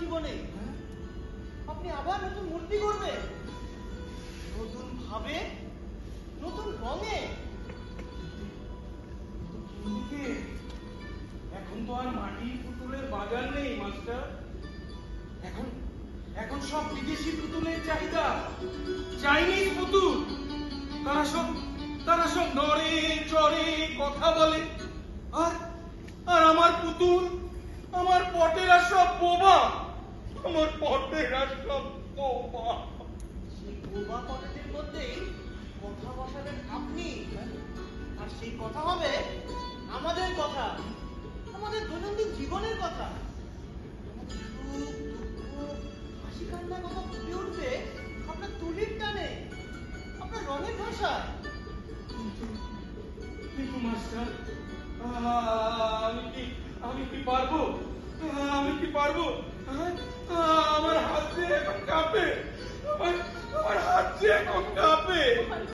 জীবনে আপনি আবার নতুন মূর্তি করবেন নতুন ভাবে, নতুন রঙে। এখন তো আর মাটির পুতুলের বাজার নেই, মাস্টার। এখন এখন সব বিদেশি পুতুলের চাহিদা। চাইনিজ পুতুল। তারা সব তারা সব নড়ে, চড়ে, কথা বলে। আর আর আমার পুতুল আমার পটেরা সব বোবা আমার পটেরা সব বোবা সেই বোবা পটেদের মধ্যেই কথা বসাবেন আপনি আর সেই কথা হবে আমাদের কথা আমাদের দৈনন্দিন জীবনের কথা। আমাদের সুখ, দুঃখ, হাসি কান্নার কথা ফুটে উঠবে আপনার তুলির টানে আপনার রঙের ভাষায়। কিন্তু মাস্টার আমি কি আমি কি পারব আহ, আমি কি পারব আহ, আহ, আমার হাত যে এখন কাঁপে আমার আমার হাত যে এখন কাঁপে